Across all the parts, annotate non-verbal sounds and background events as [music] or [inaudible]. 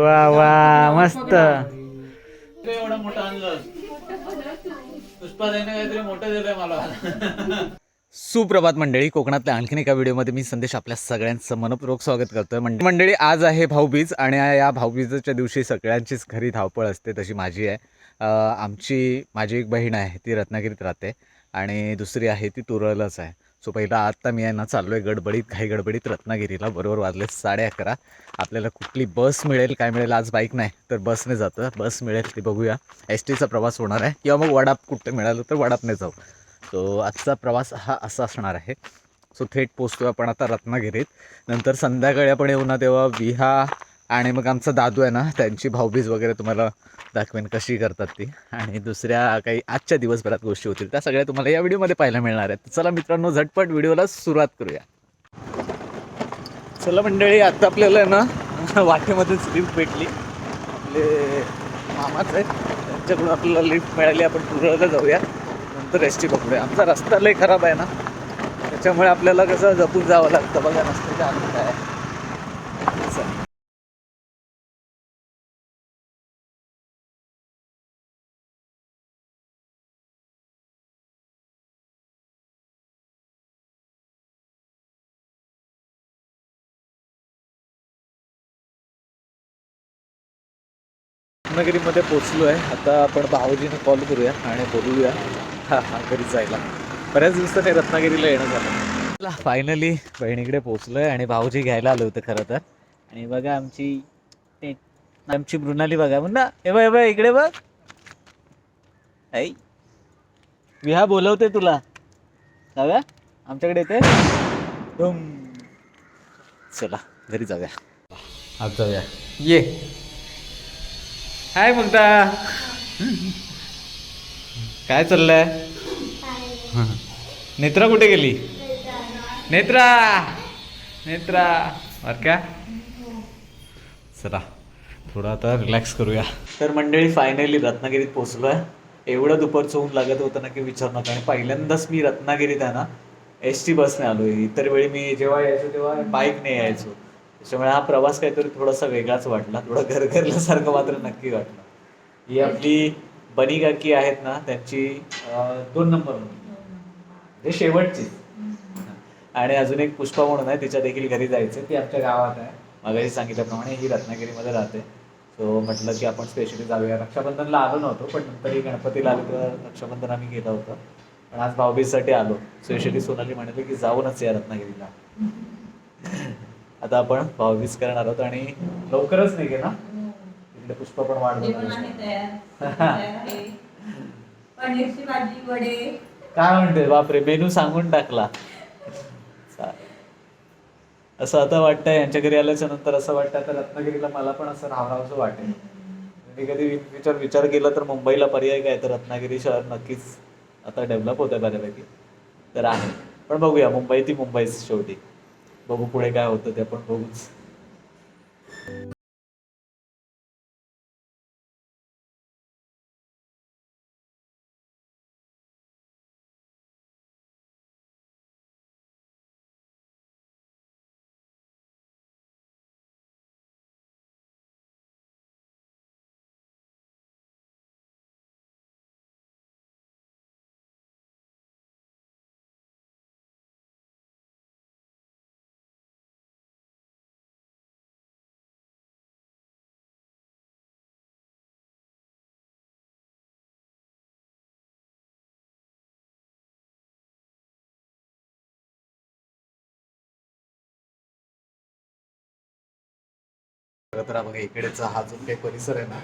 वा वा मस्त. एवढा मोठा आणलं पुष्पा त्याने काहीतरी मोठं दिलंय मला. सुप्रभात मंडळी कोकणातल्या आणखीन एका व्हिडिओमध्ये मी संदेश आपल्या सगळ्यांचं मनपूर्वक स्वागत करतोय. मंड- मंडळी आज आहे भाऊबीज आणि या भाऊबीजेच्या दिवशी सगळ्यांचीच घरी धावपळ असते तशी माझी आहे. आमची माझी एक बहीण आहे ती रत्नागिरीत राहते आणि दुसरी आहे ती तुरळलाच आहे. सो पहिला आत्ता मी आहे ना चाललो आहे गडबडीत काही गडबडीत रत्नागिरीला. बरोबर वाजले साडे अकरा. आपल्याला कुठली बस मिळेल काय मिळेल आज बाईक नाही. तर बसने जातं. बस मिळेल ती बघूया. एस टीचा प्रवास होणार आहे. किंवा मग वडाप कुठे मिळालं तर वडापने जाऊ. सो आजचा प्रवास हा असा असणार आहे. सो थेट पोचतो आपण आता रत्नागिरीत. नंतर संध्याकाळी आपण येऊ ना तेव्हा विहा आणि मग आमचा दादू आहे ना त्यांची भाऊबीज वगैरे तुम्हाला दाखवेन कशी करतात ती. आणि दुसऱ्या काही आजच्या दिवसभरात गोष्टी होतील. त्या सगळ्या तुम्हाला या व्हिडिओमध्ये पाहायला मिळणार आहेत. चला मित्रांनो झटपट व्हिडिओला सुरुवात करूया. चला मंडळी आता आपल्याला आहे ना वाटेमध्येच लिफ्ट भेटली. आपले मामाच आहेत. त्यांच्याकडून आपल्याला लिफ्ट मिळाली. आपण तुरळला जाऊया. नंतर एस टी पकडूया आमचा रस्ता लय खराब आहे ना. त्याच्यामुळे आपल्याला कसं जपून जावं लागतं बघा रस्त्याच्या आनंद आहे रत्नागिरीमध्ये पोचलो आहे आता आपण भाऊजीने कॉल करूया आणि बोलूया. हा हा घरी जायला. बऱ्याच दिवसाने रत्नागिरीला येणं झालं. फायनली बहिणीकडे पोचलो आहे आणि भाऊजी घ्यायला आलो होतं खरं तर. आणि बघा आमची आमची मृणाली बघा. ना हे बघ हे इकडे बघ. ऐ विहा बोलवते तुला. जाऊया? आमच्याकडे येते? चला घरी जाऊया. आज जाऊया. ये. हाय मुग्धा. काय चाललंय? नेत्रा कुठे गेली? नेत्रा. नेत्रा. बर का? चला थोडं आता रिलॅक्स करूया. तर मंडळी फायनली रत्नागिरीत पोहोचलो आहे एवढं दुपारचं ऊन लागत होतं ना की विचार नका आणि पहिल्यांदाच मी रत्नागिरीत आहे ना एस टी बसने आलो इतर वेळी मी जेव्हा यायचो तेव्हा बाईकने यायचो. त्याच्यामुळे हा प्रवास काहीतरी थोडासा वेगळाच वाटला. थोडं घरघरल्यासारखं मात्र नक्की वाटलं. ही आपली बनी काकी आहेत ना त्यांची दोन नंबर हे म्हणजे शेवटची. आणि अजून एक पुष्पा म्हणून आहे तिच्या देखील घरी जायचं ती आमच्या गावात आहे. मगाशी सांगितल्याप्रमाणे ही रत्नागिरीमध्ये राहते. सो म्हटलं की आपण स्पेशली जाऊया. रक्षाबंधनला आलो नव्हतो पण नंतरही गणपतीला आलो तर रक्षाबंधन आम्ही गेलो होतो. पण आज भाऊबीजसाठी आलो. स्पेशली सोनाली म्हणाली की जाऊनच या रत्नागिरीला. आता आपण भाऊबीज करणार आहोत आणि लवकरच निघे ना? तिकडे पुष्पा पण वाढ जेवण आहे. तयार. तयार आहे. पनीरची भाजी वडे. काय म्हणते? बापरे मेनू सांगून टाकला. असं आता वाटतंय यांच्या घरी आल्याच्यानंतर असं वाटतं आता रत्नागिरीला मला पण असं राहावं वाटेल. मी कधी विचार विचार केला तर मुंबईला पर्याय काय? तर रत्नागिरी शहर नक्कीच आता डेव्हलप होत आहे बऱ्यापैकी. तर आहे. पण बघूया मुंबई ती मुंबईच शेवटी. बघू पुढे काय होतं ते आपण बघूच. तर बघा इकडेचा हा जो काही परिसर आहे ना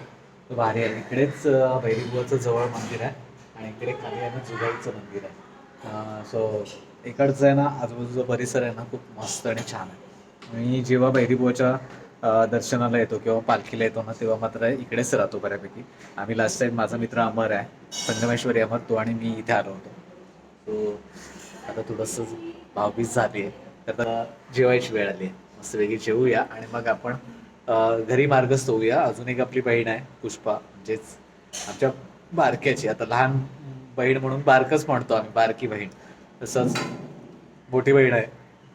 तो भारी आहे. इकडेच भैरीबुवाचं जवळ मंदिर आहे आणि इकडे खाली आहे ना जुगाईचं मंदिर आहे. सो इकडचं आहे ना आजूबाजूचा परिसर आहे ना खूप मस्त आणि छान आहे. मी जेव्हा भैरीबुवाच्या दर्शनाला येतो किंवा पालखीला येतो ना तेव्हा मात्र इकडेच राहतो बऱ्यापैकी. आम्ही लास्ट टाईम माझा मित्र अमर आहे संगमेश्वरी अमर तो आणि मी इथे आलो होतो. सो आता थोडंसं भावबीज झाली आहे. तर जेवायची वेळ आली आहे. मस्त वेगळी जेवूया आणि मग आपण घरी मार्गस्थ होऊया. अजून एक आपली बहीण आहे पुष्पा. म्हणजेच आमच्या बारक्याची. आता लहान बहीण म्हणून बारकच म्हणतो आम्ही बारकी बहीण. तसंच मोठी बहीण आहे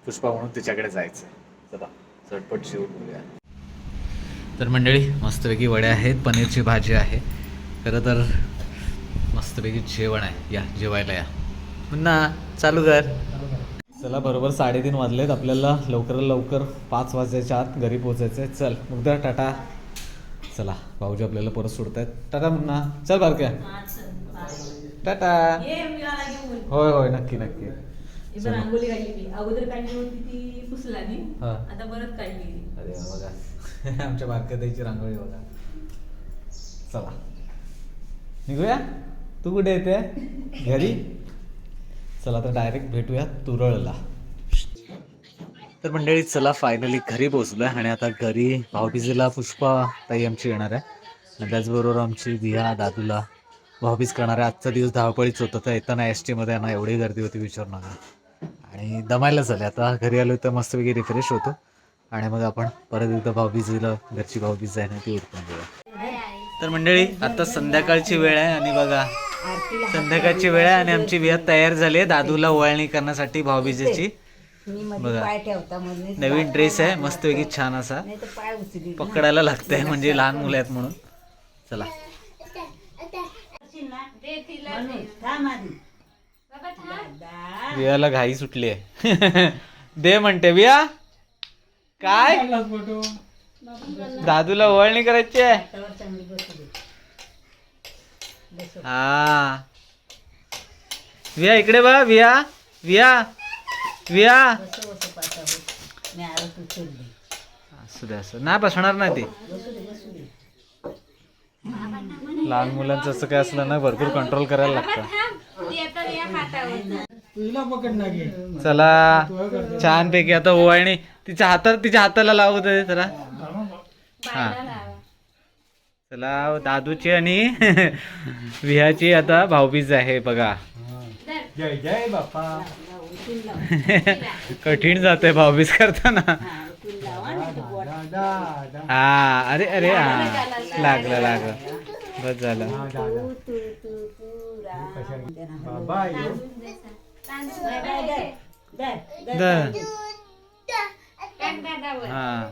पुष्पा म्हणून तिच्याकडे जायचं चला झटपट शिवून बोलूया तर मंडळी मस्तपैकी वड्या आहेत पनीरची भाजी आहे. खरं तर मस्तपैकी जेवण आहे. या जेवायला या. पुन्हा चालू कर. चला बरोबर साडेतीन वाजलेत. आपल्याला लवकर लवकर पाच वाजायच्या आत घरी पोचायचं आहे. चल मुग्धा टाटा. चला भाऊजी आपल्याला परत सोडतायत. टाटा मुन्ना. चल बारक्या. टाटा. होय होय नक्की नक्की. बघा. [laughs] आमच्या बारक्याताईची रांगोळी बघा. चला. निघूया? तू कुठे येते? घरी? चला तर डायरेक्ट भेटूया तुरळला. तर मंडळी चला फायनली घरी पोहोचलोय आणि आता घरी भाऊबीजेला पुष्पा ताई आमची येणार आहे. आणि त्याचबरोबर आमची दिया दादूला भाऊबीज करणार आहे. आजचा दिवस धावपळीच होता तर येताना एस टीमध्ये ना एवढी गर्दी होती विचारू नका आणि दमायला झाले. आता घरी आलो तर मस्तपैकी रिफ्रेश होतो. आणि मग आपण परत एकदा भाऊबीजीला घरची भाऊबीज आहे ना ती उरकून घेऊया तर मंडळी आता संध्याकाळची वेळ आहे आणि बघा संध्याकाळची वेळ आहे आणि आमची विहात तयार झाली आहे. दादूला ओवाळणी करण्यासाठी भाऊबीजेची. मी मध्ये बघा. पाय ठेवता मध्ये नवीन ड्रेस आहे. मस्तपैकी छान असा. नाही तर पाय उचली. पकडायला लागतंय म्हणजे लहान मुलं आहेत म्हणून. चला. म्हणून थांब आधी दादा वियाला घाई सुटली आहे. [laughs] दे म्हणते विया. काय? दादूला ओवाळणी करायची आहे. हातावर चांगली बसू दे बसव. हा. विया इकडे बघ विया विया विया. असू दे असं नाही बसणार नाही ते. लहान मुलांचं असं काय असलं ना भरपूर कंट्रोल करायला लागतं. चला. छान पैकी आता ओवाळणी. तिच्या हातात तिच्या हाताला लावू दे जरा. हा चला दादूची आणि [laughs] विहाची आता भाऊबीज आहे बघा. जय जय आहे [laughs] कठीण जाते भाऊबीज करताना. हा अरे अरे हा. लागलं लागलं. बस झालं. हा.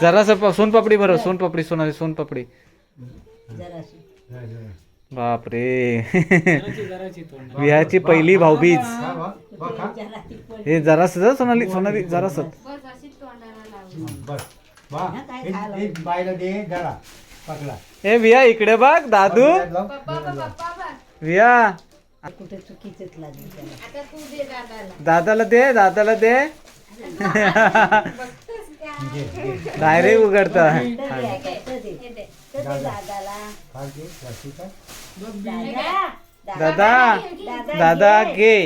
जरा जरासं सोनपापडी बरोबर सोनपापडी सोनाली सोनपापडी. बापरे. विहाची पहिली भाऊबीज. हे जरा सर सोनाली सोनाली जरास. हे विया इकडे बघ दादू. विया. दादाला. दे दादाला दे. [laughs] डायरेक्ट उघडता. दादा. दादा. घे.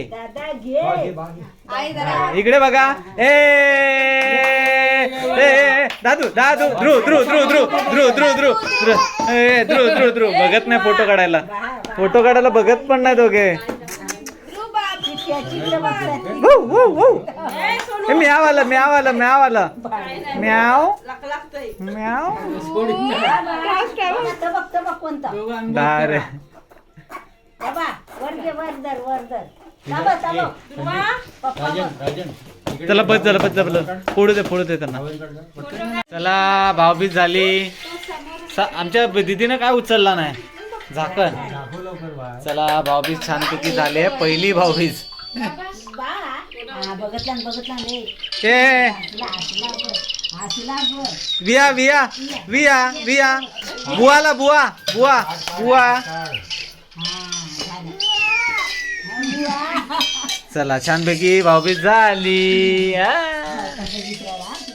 इकडे बघा. ए दादू दादू ध्रु ध्रु ध्रु ध्रु ध्रु ध्रु ध्रु ए ध्रु ध्रु ध्रु बघत नाही फोटो काढायला. फोटो काढायला बघत पण नाही दोघे. म्याव आलं म्याव आलं म्याव आलं म्याव म्याव बघ, बघ, कोणता दारे बाबा वर घे वर थांबा, थांबा. पप्पा बघ. चला बस झालं बस. झालं फोडू दे फोडू दे त्यांना. चला भाऊबीज झाली. स- आमच्या दिदीनं काय उचलला नाही? झाकण. चला भाऊबीज छानपैकी झाली. आहे पहिली भाऊबीज. बघतला बघतला ए. विया विया विया. विया बुवाला बुवा बुवा बुवा. चला छानपैकी भाऊबीज झाली.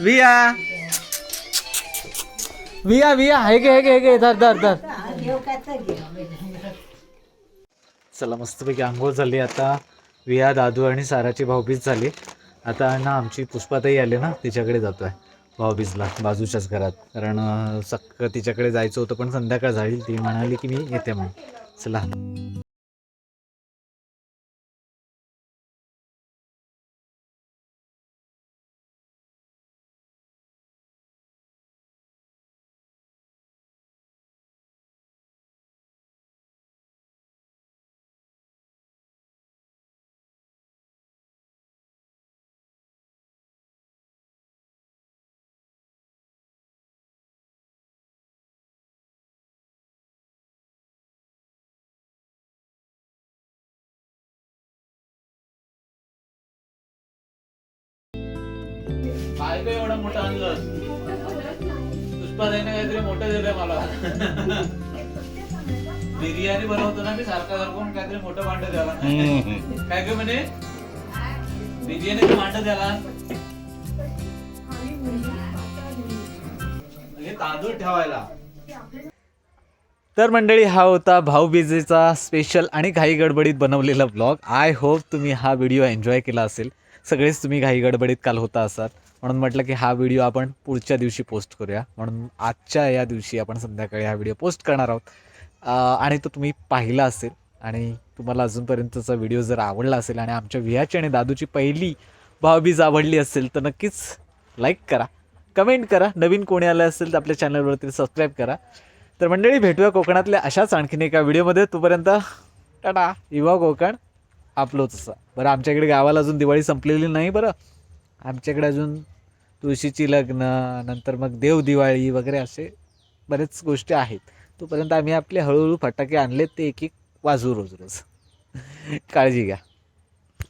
विया. विया विया. हे गे हे गे हे गे धर धर धर. चला मस्तपैकी आंघोळ झाली आता. विया दादू आणि साराची भाऊबीज झाली. आता ना आमची पुष्पाताई आली ना तिच्याकडे जातो आहे भाऊबीजला बाजूच्याच घरात. कारण सक्क सक तिच्याकडे जायचं होतं पण संध्याकाळ झाली. ती म्हणाली की मी येते मग. चला. काय काय एवढं मोठं आणलं पुष्पाताईने काहीतरी मोठं दिलंय मला. बिर्याणी बनवतो ना मी सारखा सारखं काहीतरी मोठं भांड द्याला काय काय म्हणे? बिर्याणीचं भांड द्याला म्हणजे तांदूळ ठेवायला. तर मंडळी हा होता भाऊबीजेचा स्पेशल आणि घाई गडबडीत बनवलेला ब्लॉग आय होप तुम्ही हा व्हिडिओ एन्जॉय केला असेल. सगळेच तुम्ही घाई गडबडीत काल होता असाल. म्हणून म्हटलं की हा व्हिडिओ आपण पुढच्या दिवशी पोस्ट करूया. म्हणून आजच्या या दिवशी आपण संध्याकाळी हा व्हिडिओ पोस्ट करणार आहोत. आणि तो तुम्ही पाहिला असेल आणि तुम्हाला अजूनपर्यंतचा व्हिडिओ जर आवडला असेल आणि आमच्या विहाची आणि दादूची पहिली भावबीज आवडली असेल तर नक्कीच लाईक करा. कमेंट करा. नवीन कोणी आलं असेल तर आपल्या चॅनलवरती सबस्क्राईब करा. तर मंडळी भेटूया कोकणातल्या अशाच आणखीन एका व्हिडिओमध्ये. तोपर्यंत टाटा. युवा कोकण आपलोच असा बरं आमच्याकडे गावाला अजून दिवाळी संपलेली नाही बरं. आमच्याकडे अजून तुळशीची लग्न नंतर मग देव दिवाळी वगैरे असे बरेच गोष्टी आहेत. तोपर्यंत आम्ही आपले हळूहळू फटाके आणलेत ते एक एक वाजू रोज रोज काळजी घ्या.